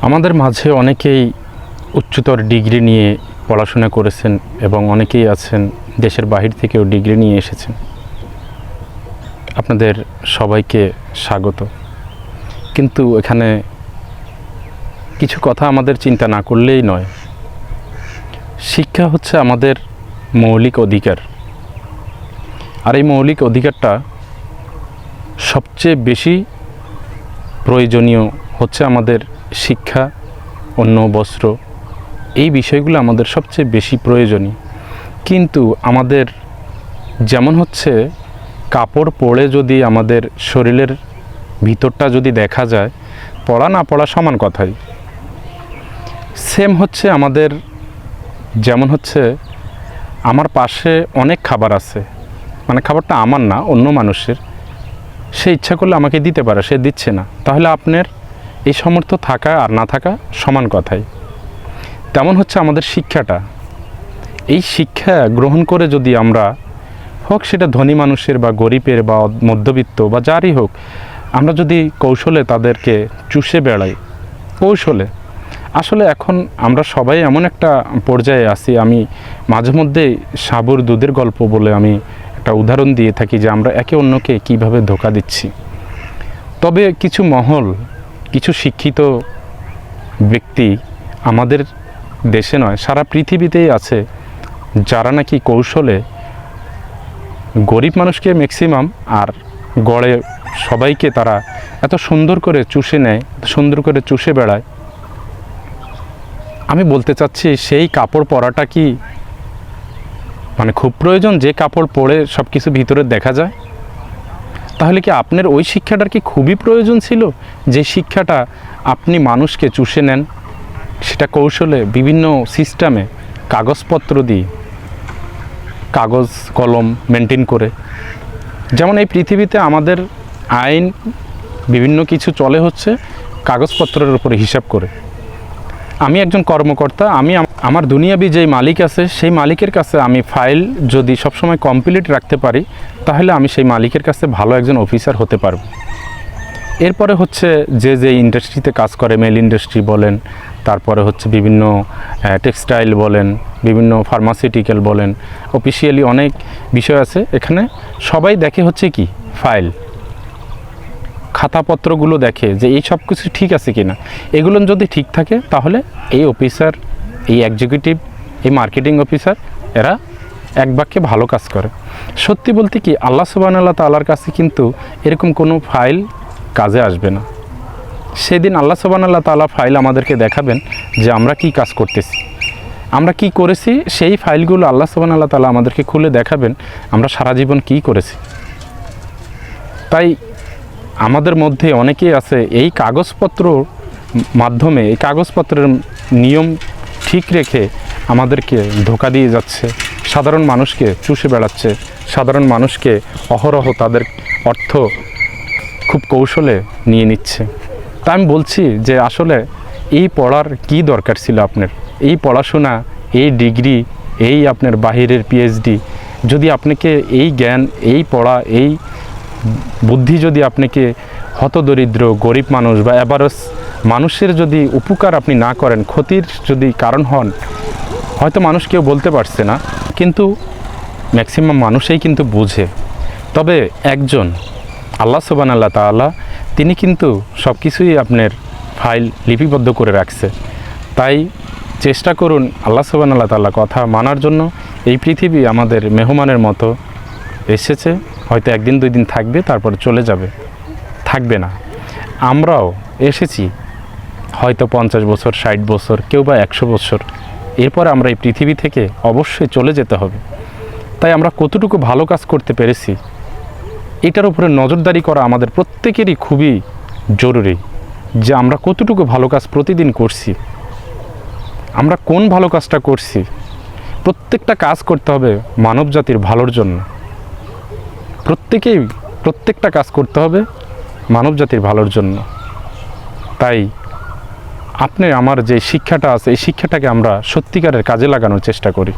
আমাদের মাঝে অনেকেই উচ্চতর ডিগ্রি নিয়ে পড়াশোনা করেছেন এবং অনেকেই আছেন, দেশের বাহির থেকেও ডিগ্রি নিয়ে এসেছেন। আপনাদের সবাইকে স্বাগত। কিন্তু এখানে কিছু কথা আমাদের চিন্তা না করলেই নয়। শিক্ষা হচ্ছে আমাদের মৌলিক অধিকার। আর এই মৌলিক অধিকারটা সবচেয়ে বেশি প্রয়োজনীয় হচ্ছে আমাদের শিক্ষা, অন্য বস্ত্র, এই বিষয়গুলো আমাদের সবচেয়ে বেশি প্রয়োজনীয়। কিন্তু আমাদের যেমন হচ্ছে, কাপড় পরে যদি আমাদের শরীরের ভিতরটা যদি দেখা যায়, পড়া না পড়া সমান কথাই। সেম হচ্ছে আমাদের, যেমন হচ্ছে, আমার পাশে অনেক খাবার আছে। মানে খাবারটা আমার না, অন্য মানুষের। সে ইচ্ছা করলে আমাকে দিতে পারে, সে দিচ্ছে না। তাহলে আপনার এই সামর্থ্য থাকা আর না থাকা সমান কথাই। তেমন হচ্ছে আমাদের শিক্ষাটা। এই শিক্ষা গ্রহণ করে যদি আমরা হোক সেটা ধনী মানুষের বা গরিবের বা মধ্যবিত্ত বা যারই হোক, আমরা যদি কৌশলে তাদেরকে চুষে বেড়াই, কৌশলে। আসলে এখন আমরা সবাই এমন একটা পর্যায়ে আছি, আমি মাঝে মধ্যে সাবুর দুধের গল্প বলে আমি একটা উদাহরণ দিয়ে থাকি যে আমরা একে অন্যকে কীভাবে ধোকা দিচ্ছি। তবে কিছু মহল কিছু শিক্ষিত ব্যক্তি আমাদের দেশে নয়, সারা পৃথিবীতেই আছে যারা নাকি কৌশলে গরিব মানুষকে ম্যাক্সিমাম আর গড়ে সবাইকে তারা এত সুন্দর করে চুষে নেয় সুন্দর করে চুষে বেড়ায়। আমি বলতে চাচ্ছি, সেই কাপড় পরাটা কি মানে খুব প্রয়োজন? যে কাপড় পরে সব কিছু ভিতরে দেখা যায়? তাহলে কি আপনার ওই শিক্ষাটার কি খুবই প্রয়োজন ছিল? যে শিক্ষাটা আপনি মানুষকে চুষে নেন? সেটা কৌশলে বিভিন্ন সিস্টেমে কাগজপত্র দিয়ে কাগজ, কলম মেনটেন করে। যেমন এই পৃথিবীতে আমাদের আইন বিভিন্ন কিছু চলে হচ্ছে, কাগজপত্রের উপরে হিসাব করে। আমি একজন কর্মকর্তা, আমি আমার দুনিয়াবি যেই মালিক আছে, সেই মালিকের কাছে আমি ফাইল যদি সবসময় কমপ্লিট রাখতে পারি, তাহলে আমি সেই মালিকের কাছে ভালো একজন অফিসার হতে পারব। এরপরে হচ্ছে যে যে ইন্ডাস্ট্রিতে কাজ করে মেল ইন্ডাস্ট্রি বলেন, তারপরে হচ্ছে বিভিন্ন টেক্সটাইল বলেন, বিভিন্ন ফার্মাসিউটিক্যাল বলেন, অফিসিয়ালি অনেক বিষয় আছে। এখানে সবাই দেখে হচ্ছে কি? ফাইল। খাতাপত্রগুলো দেখে যে এই সব কিছু ঠিক আছে কি না এগুলো যদি ঠিক থাকে, তাহলে এই অফিসার, এই এক্সিকিউটিভ এই মার্কেটিং অফিসার এরা এক বাক্যে ভালো কাজ করে। সত্যি বলতে কি, আল্লাহ সুবাহ তাল্লার কাছে কিন্তু এরকম কোনো ফাইল কাজে আসবে না। সেদিন আল্লাহ সুবাহ তালা ফাইল আমাদেরকে দেখাবেন যে আমরা কি কাজ করতেছি। আমরা কি করেছি, সেই ফাইলগুলো আল্লাহ সুবাহ তালা আমাদেরকে খুলে দেখাবেন, আমরা সারা জীবন কি করেছি। তাই আমাদের মধ্যে অনেকেই আছে, এই কাগজপত্র মাধ্যমে, এই কাগজপত্রের নিয়ম ঠিক রেখে আমাদেরকে ধোকা দিয়ে যাচ্ছে। সাধারণ মানুষকে চুষে বেড়াচ্ছে। সাধারণ মানুষকে অহরহ তাদের অর্থ খুব কৌশলে নিয়ে নিচ্ছে। তা আমি বলছি যে আসলে এই পড়ার কি দরকার ছিল আপনার? এই পড়াশোনা, এই ডিগ্রি, এই আপনার বাহিরের পিএইচডি যদি আপনাকে এই জ্ঞান, এই পড়া, এই বুদ্ধি যদি আপনাকে হতদরিদ্র, গরিব মানুষ বা এবারস মানুষের যদি উপকার আপনি না করেন, ক্ষতির যদি কারণ হন, হয়তো মানুষ কেউ বলতে পারছে না, কিন্তু ম্যাক্সিমাম মানুষেই কিন্তু বুঝে। তবে একজন, আল্লাহ সোবান আল্লাহ তাআলা, তিনি কিন্তু সব কিছুই আপনার ফাইল লিপিবদ্ধ করে রাখছে। তাই চেষ্টা করুন আল্লাহ সোবান আল্লাহ তাআলা কথা মানার জন্য। এই পৃথিবী আমাদের মেহমানের মতো এসেছে। হয়তো একদিন, দুই দিন থাকবে, তারপর চলে যাবে। থাকবে না। আমরাও এসেছি, হয়তো পঞ্চাশ বছর, ষাট বছর, কেউ বা একশো বছর। এরপর আমরা এই পৃথিবী থেকে অবশ্যই চলে যেতে হবে। তাই আমরা কতটুকু ভালো কাজ করতে পেরেছি, এটার উপরে নজরদারি করা আমাদের প্রত্যেকেরই খুবই জরুরি যে আমরা কতটুকু ভালো কাজ প্রতিদিন করছি। আমরা কোন ভালো কাজটা করছি, প্রত্যেকটা কাজ করতে হবে মানব জাতির ভালোর জন্য। প্রত্যেকেই, প্রত্যেকটা কাজ করতে হবে মানব জাতির ভালোর জন্য। তাই আপনি আমার যে শিক্ষাটা আছে, এই শিক্ষাটাকে আমরা সত্যিকারের কাজে লাগানোর চেষ্টা করি।